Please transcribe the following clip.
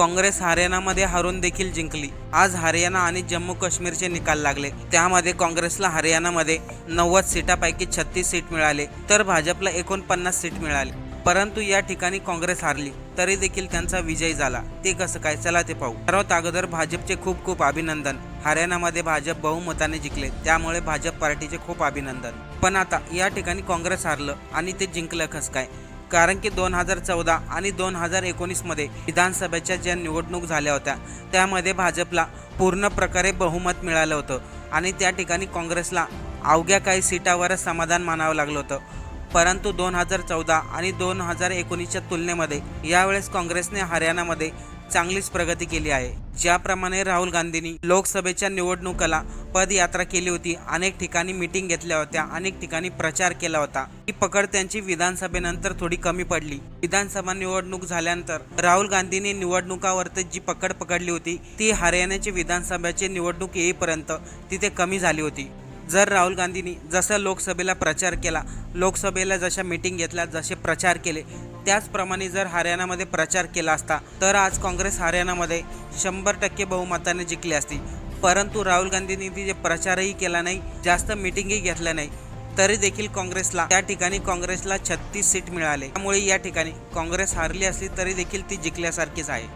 काँग्रेस हरियाणामध्ये हरून देखील जिंकली. आज हरियाणा आणि जम्मू काश्मीरचे निकाल लागले. त्यामध्ये काँग्रेसला हरियाणामध्ये नव्वद सीटापैकी छत्तीस सीट मिळाले तर भाजपला एकोणपन्नास सीट मिळाले. परंतु या ठिकाणी काँग्रेस हारली तरी देखील त्यांचा विजय झाला. ते कसं काय? चला ते पाहू. सर्वात अगोदर भाजपचे खूप खूप अभिनंदन. हरियाणामध्ये भाजप बहुमताने जिंकले त्यामुळे भाजप पार्टीचे खूप अभिनंदन. पण आता या ठिकाणी काँग्रेस हारलं आणि ते जिंकलं कसं काय? कारण की दोन हजार चौदा आणि दोन हजार एकोणीसमध्ये विधानसभेच्या ज्या निवडणूक झाल्या होत्या त्यामध्ये भाजपला पूर्ण प्रकारे बहुमत मिळालं होतं आणि त्या ठिकाणी काँग्रेसला अवघ्या काही सीटावरच समाधान मानावं लागलं होतं. परंतु दोन हजार चौदा आणि दोन हजार एकोणीसच्या तुलनेमध्ये यावेळेस काँग्रेसने हरियाणामध्ये चांगलीच प्रगती केली आहे. ज्याप्रमाणे राहुल गांधींनी लोकसभेच्या निवडणुकाला पदयात्रा केली होती अनेक ठिकाणी मिटिंग घेतल्या होत्या अनेक ठिकाणी प्रचार केला होता. ही पकड त्यांची विधानसभेनंतर थोडी कमी पडली. विधानसभा निवडणूक झाल्यानंतर राहुल गांधींनी निवडणुकावरती जी पकड पकडली होती ती हरियाणाची विधानसभेची निवडणूक येईपर्यंत तिथे कमी झाली होती. जर राहुल गांधींनी जसं लोकसभेला प्रचार केला लोकसभेला जशा मिटिंग घेतल्या जसे प्रचार केले त्याचप्रमाणे जर हरियाणामध्ये प्रचार केला असता तर आज काँग्रेस हरियाणामध्ये शंभर टक्के बहुमताने जिंकली असती. परंतु राहुल गांधींनी तिथे प्रचारही केला नाही जास्त मिटिंगही घेतल्या नाही तरी देखील काँग्रेसला त्या ठिकाणी काँग्रेसला छत्तीस सीट मिळाले. त्यामुळे या ठिकाणी काँग्रेस हारली असली तरी देखील ती जिंकल्यासारखीच आहे.